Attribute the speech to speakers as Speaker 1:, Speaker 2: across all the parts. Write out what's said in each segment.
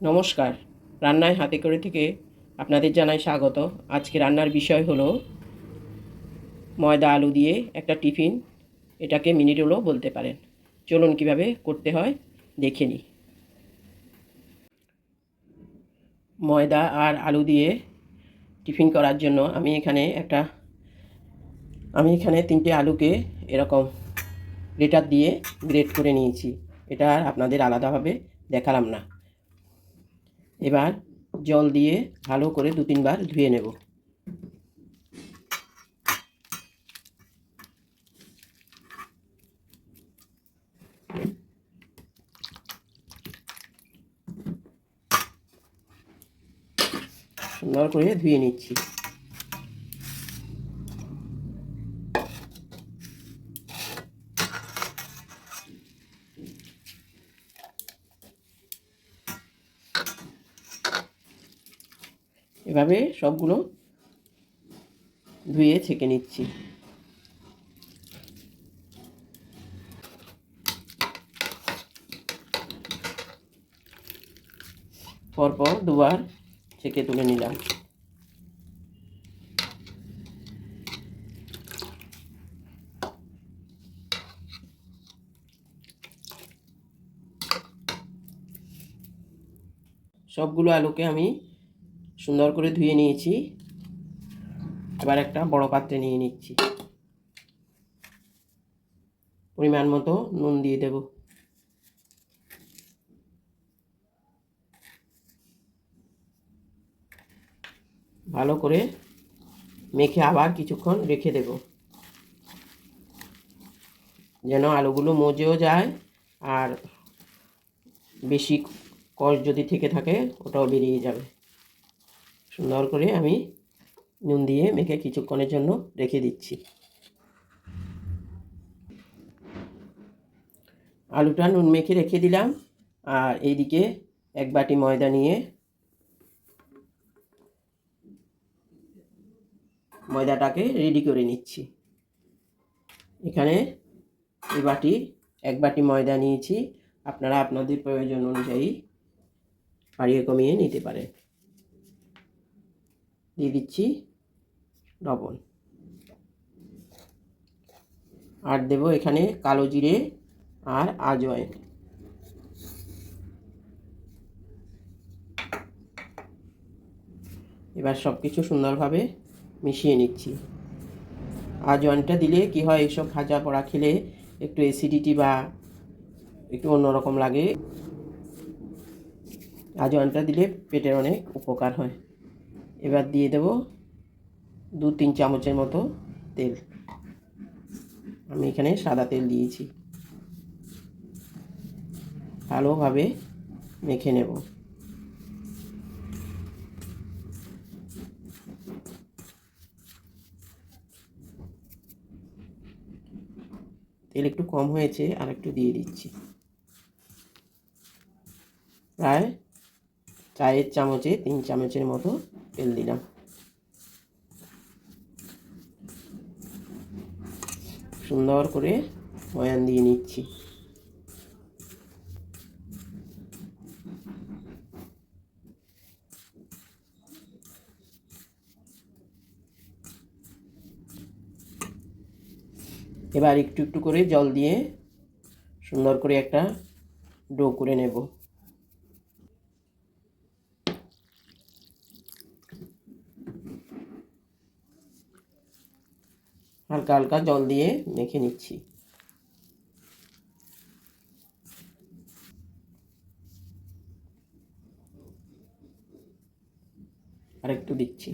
Speaker 1: নমস্কার। রান্নায় হাতে করে থেকে আপনাদের জানাই স্বাগত। আজকে রান্নার বিষয় হলো ময়দা আলু দিয়ে একটা টিফিন, এটাকে মিনি রোলও বলতে পারেন। চলুন কীভাবে করতে হয়, দেখে নিই। ময়দা আর আলু দিয়ে টিফিন করার জন্য আমি এখানে একটা, আমি এখানে তিনটে আলুকে এরকম গ্রেটার দিয়ে গ্রেট করে নিয়েছি। এটা আর আপনাদের আলাদাভাবে দেখালাম না। এবার জল দিয়ে ভালো করে দু তিনবার ধুয়ে নেব। সুন্দর করে ধুয়ে নিচ্ছি। এভাবে সবগুলো ধুয়ে ছেঁকে নিচ্ছি। পরপর দুবার ছেঁকে তুলে নিলাম। সবগুলো আলুকে আমি সুন্দর করে ধুয়ে নিয়েছি। এবার একটা বড় পাত্রে নিয়ে নিচ্ছি। পরিমাণ মতো নুন দিয়ে দেব। ভালো করে মেখে আবার কিছুক্ষণ রেখে দেব। যেন আলুগুলো মজেও যায় আর বেশি কষ যদি থেকে থাকে, ওটাও বেরিয়ে যাবে। সুন্দর করে আমি নুন দিয়ে মেখে কিছুক্ষণের জন্য রেখে দিচ্ছি। আলুটা নুন মেখে রেখে দিলাম। আর এইদিকে এক বাটি ময়দা নিয়ে ময়দাটাকে রেডি করে নিচ্ছি। এখানে এই বাটি, এক বাটি ময়দা নিয়েছি। আপনারা আপনাদের প্রয়োজন অনুযায়ী বাড়িয়ে কমিয়ে নিতে পারেন। দিয়ে দিচ্ছি লবণ। আর দেব এখানে কালো জিরে আর আজওয়াইন। এবার সব কিছু সুন্দরভাবে মিশিয়ে নিচ্ছি। আজওয়ানটা দিলে কি হয়, এইসব ভাজা পড়া খেলে একটু অ্যাসিডিটি বা একটু অন্যরকম লাগে। আজওয়ানটা দিলে পেটের অনেক উপকার হয়। এবার দিয়ে দেব দু তিন চামচের মতো তেল। আমি এখানে সাদা তেল দিয়েছি। ভালোভাবে মেখে নেব। তেল একটু কম হয়েছে, আর একটু দিয়ে দিচ্ছি। প্রায় চায়ের চামচে, তিন চামচের মতো তেল দিলাম সুন্দর করে ময়ান দিয়ে নিচ্ছি। এবার একটু একটু করে জল দিয়ে সুন্দর করে একটা ডো করে নেব। হালকা হালকা জল দিয়ে মেখে নিচ্ছি। আর একটু দিচ্ছি।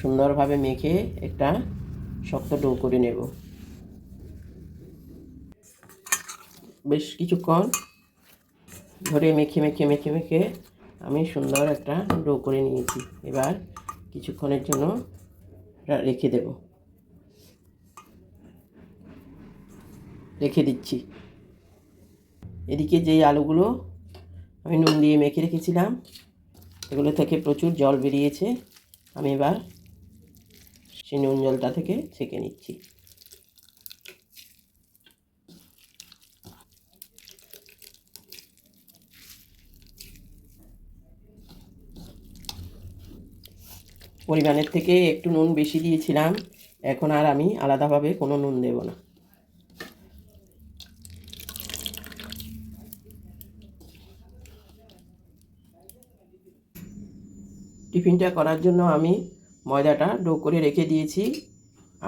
Speaker 1: সুন্দরভাবে মেখে একটা শক্ত ডো করে নেব। বেশ কিছুক্ষণ ধরে মেখে মেখে মেখে মেখে আমি সুন্দর একটা ডো করে নিয়েছি। এবার কিছুক্ষণের জন্য রেখে দেব। রেখে দিচ্ছি। এদিকে যেই আলুগুলো আমি নুন দিয়ে মেখে রেখেছিলাম, এগুলো থেকে প্রচুর জল বেরিয়েছে। আমি এবার সেই নুন জলটা থেকে ছেঁকে নিচ্ছি। পরিমাণের থেকে একটু নুন বেশি দিয়েছিলাম, এখন আর আমি আলাদাভাবে কোনো নুন দেব না। টিফিনটা করার জন্য আমি ময়দাটা ডো করে রেখে দিয়েছি,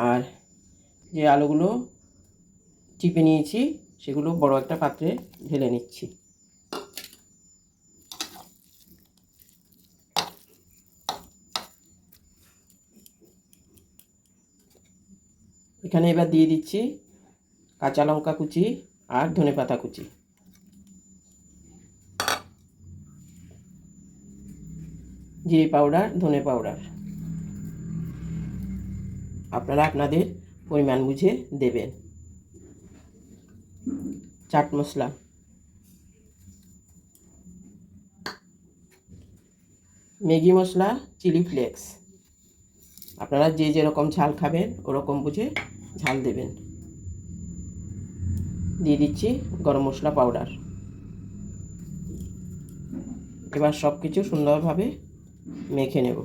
Speaker 1: আর যে আলুগুলো চিপে নিয়েছি সেগুলো বড় একটা পাত্রে ঢেলে নিচ্ছি। এখানে এবার দিয়ে দিচ্ছি কাঁচা লঙ্কা কুচি আর ধনে পাতা কুচি। জিরে পাউডার ধনে পাউডার আপনারা আপনাদের পরিমাণ বুঝে দেবেন। Chaat masala. Maggi masala, chilli flakes. আপনারা যে যেরকম ঝাল খাবেন, ওরকম বুঝে ঝাল দেবেন। দিয়ে দিচ্ছি গরম মশলা পাউডার এবার সব কিছু সুন্দরভাবে মেখে নেব।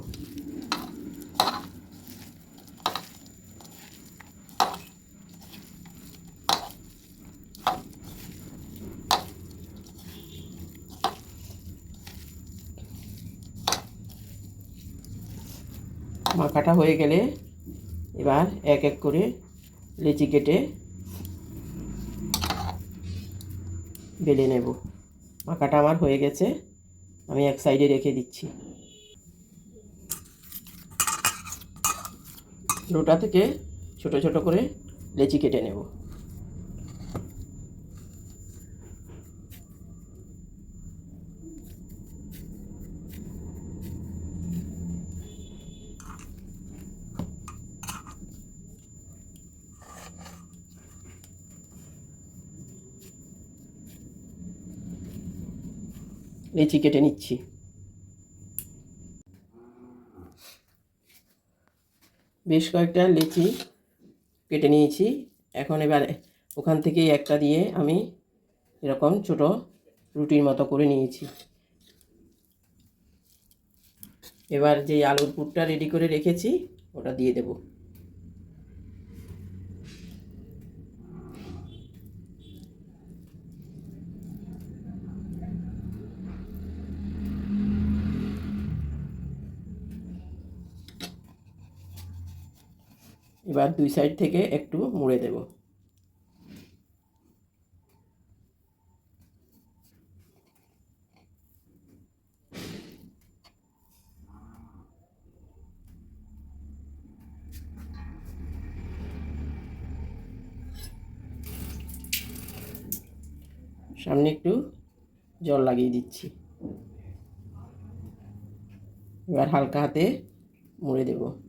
Speaker 1: মাখাটা হয়ে গেলে এবার এক এক করে লেচি কেটে বেলে নেব। আঁকাটা আমার হয়ে গেছে, আমি এক সাইডে রেখে দিচ্ছি। লোটা থেকে ছোট ছোট করে লেচি কেটে নেব। লেচি কেটে নিচ্ছি। বেশ কয়েকটা লেচি কেটে নিয়েছি। এখন এবার ওখান থেকে একটা দিয়ে আমি এরকম ছোট রুটির মতো করে নিয়েছি। এবার যে আলুর পুরটা রেডি করে রেখেছি, ওটা দিয়ে দেব। এবার দুই সাইড থেকে একটু মুড়ে দেব। সামনে একটু জল লাগিয়ে দিচ্ছি। এবার হালকা হাতে মুড়ে দেবো।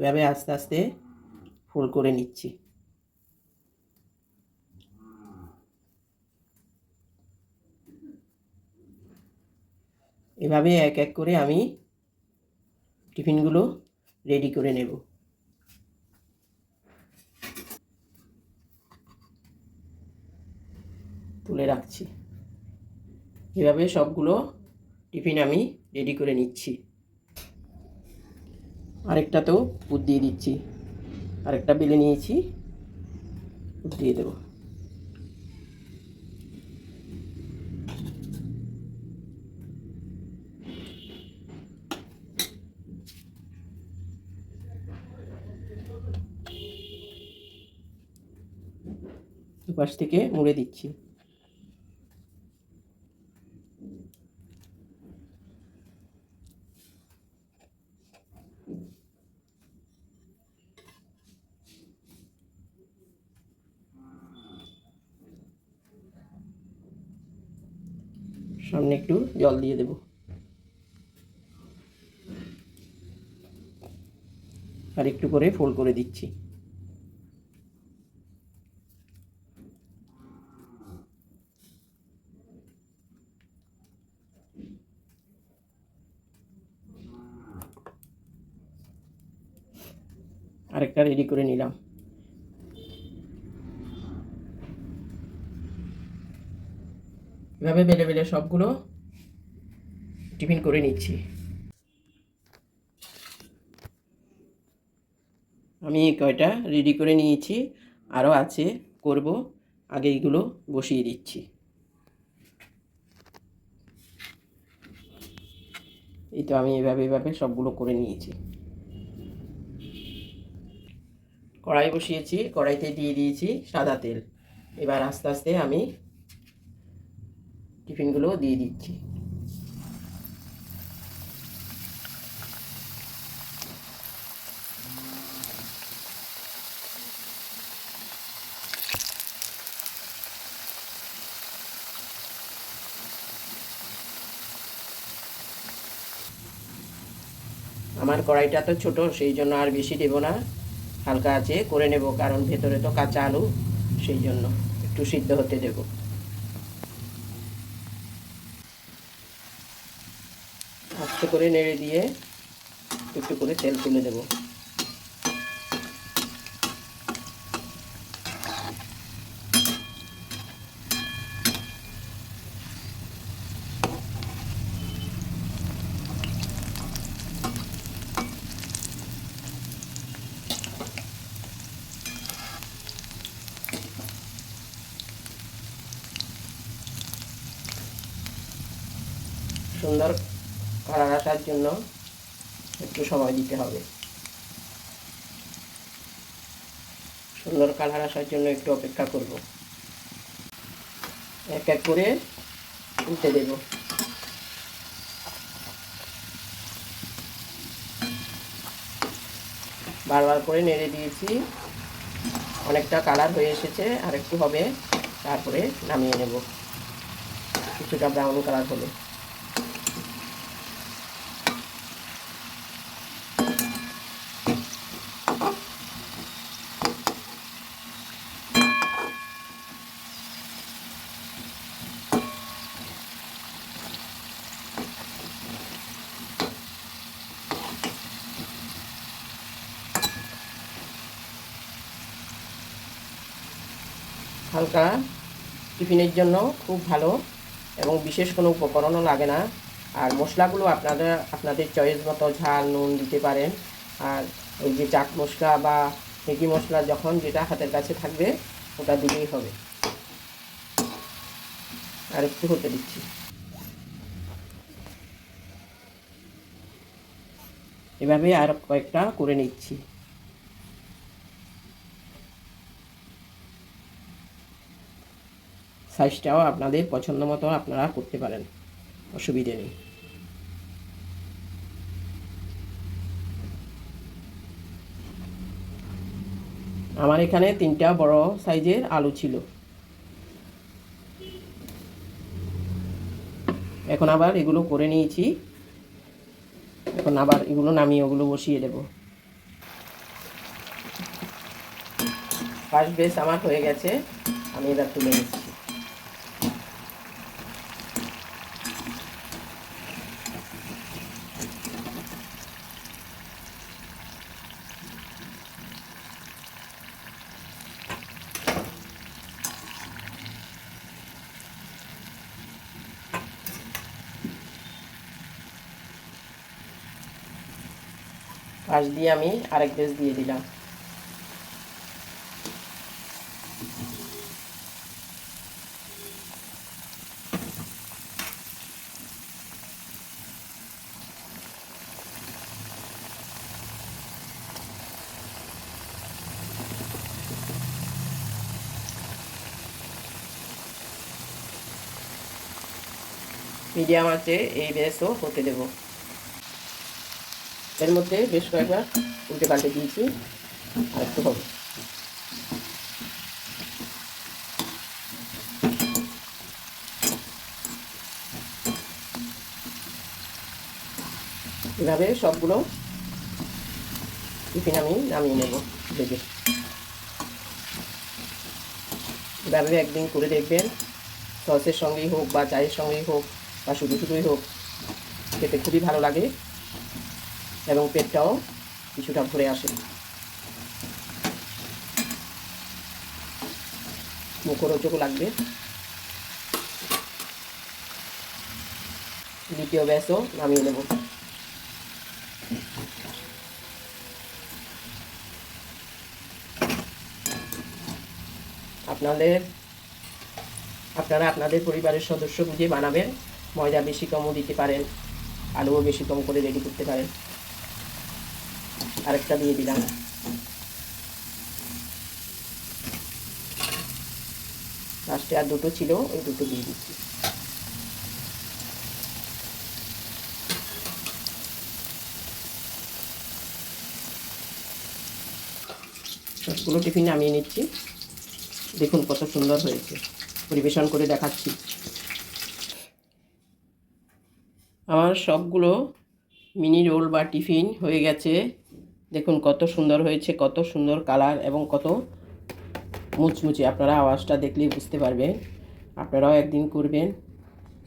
Speaker 1: এভাবে আস্তে আস্তে ফুল করে নিচ্ছি। এভাবে এক এক করে আমি টিফিনগুলো রেডি করে নেব। তুলে রাখছি। এভাবে সবগুলো টিফিন আমি রেডি করে নিচ্ছি। আরেকটাতেও পুর দিয়ে দিচ্ছি। আরেকটা বেলে নিয়েছি দিয়ে দেবো। দুপাশ থেকে মুড়ে দিচ্ছি। সামনে একটু জল দিয়ে দেব। আর একটু করে ফোল্ড করে দিচ্ছি। আরেকটা রেডি করে নিলাম। এভাবে বেলে বেলে সবগুলো টিফিন করে নিচ্ছি। আমি কয়টা রেডি করে নিয়েছি, আরও আছে, করব, আগে এইগুলো বসিয়ে দিচ্ছি। এই তো আমি এভাবে এভাবে সবগুলো করে নিয়েছি। কড়াই বসিয়েছি, কড়াইতে দিয়ে দিয়েছি সাদা তেল। এবার আস্তে আস্তে আমি টিফিনগুলো দিয়ে দিচ্ছি। আমার কড়াইটা তো ছোট, সেই জন্য আর বেশি দেবো না। হালকা আছে করে নেব, কারণ ভেতরে তো কাঁচা আলু, সেই জন্য একটু সিদ্ধ হতে দেব আস্তে করে নেড়ে দিয়ে একটু করে তেল তুলে দেব সুন্দর আসার জন্য একটু সময় দিতে হবে। সুন্দর কালার আসার জন্য একটু অপেক্ষা করব। এক এক করে উল্টে দেব। বারবার করে নেড়ে দিয়েছি। অনেকটা কালার হয়ে এসেছে আর একটু হবে, তারপরে নামিয়ে নেব। কিছুটা ব্রাউন কালার হলে। হালকা টিফিনের জন্য খুব ভালো এবং বিশেষ কোনো উপকরণও লাগে না। আর মশলাগুলো আপনারা, আপনাদের চয়েস মতো ঝাল, নুন দিতে পারেন। আর ওই যে চাট মশলা বা মেগি মশলা যখন যেটা হাতের কাছে থাকবে, ওটা দিলেই হবে। আর একটু হতে দিচ্ছি। এভাবে আর কয়েকটা করে নিচ্ছি। সাইজটাও আপনাদের পছন্দ মতো আপনারা করতে পারেন। অসুবিধে নেই। আমার এখানে তিনটা বড় সাইজের আলু ছিল। এখন আবার এগুলো করে নিয়েছি। এখন আবার এগুলো নামিয়ে ওগুলো বসিয়ে দেব। ফার্স্ট বেস আমার হয়ে গেছে। আমি এবার তুলে নিচ্ছি। পাশ দিয়ে আমি আরেক বেশ দিয়ে দিলাম। মিডিয়াম আছে এই বেসও হতে দেবো। এর মধ্যে বেশ কয়েকবার উল্টে পাল্টে দিয়েছি, আর একটু হবে। এভাবে সবগুলো টিফিন আমি নামিয়ে নেব ভেজে। এভাবে একদিন করে দেখবেন, সসের সঙ্গেই হোক বা চায়ের সঙ্গেই হোক বা শুধু শুধুই হোক, খেতে খুবই ভালো লাগে। এবং পেটটাও কিছুটা ভরে আসে মুখরোচক লাগবে। দ্বিতীয় ব্যাসও নামিয়ে নেব। আপনাদের, আপনারা আপনাদের পরিবারের সদস্য বুঝে বানাবেন। ময়দা বেশি কমও দিতে পারেন, আলুও বেশি কম করে রেডি করতে পারেন। আরেকটা দিয়ে দিলাম। লাস্টে আর দুটো ছিল, ওই দুটো দিয়ে দিচ্ছি। সবগুলো টিফিন নামিয়ে নিচ্ছি। দেখুন কত সুন্দর হয়েছে। পরিবেশন করে দেখাচ্ছি। আমার সবগুলো মিনি রোল বা টিফিন হয়ে গেছে। দেখুন, কত সুন্দর হয়েছে, কত সুন্দর কালার এবং কত মুচমুচে। আপনারা আওয়াজটা দেখলেই বুঝতে পারবেন। আপনারাও একদিন করবেন,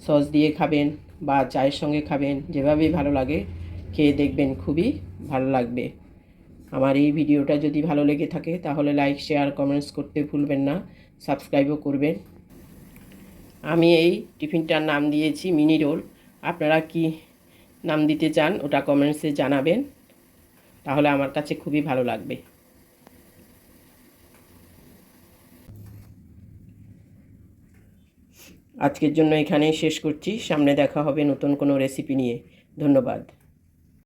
Speaker 1: সস দিয়ে খাবেন বা চায়ের সঙ্গে খাবেন, যেভাবেই ভালো লাগে, খেয়ে দেখবেন, খুবই ভালো লাগবে। আমার এই ভিডিওটা যদি ভালো লেগে থাকে, তাহলে লাইক, শেয়ার, কমেন্টস করতে ভুলবেন না, সাবস্ক্রাইবও করবেন। আমি এই টিফিনটার নাম দিয়েছি, মিনি রোল। আপনারা কি নাম দিতে চান, ওটা কমেন্টসে জানাবেন। তাহলে আমার কাছে খুবই ভালো লাগবে। আজকের জন্য এখানেই শেষ করছি। সামনে দেখা হবে নতুন কোনো রেসিপি নিয়ে। ধন্যবাদ।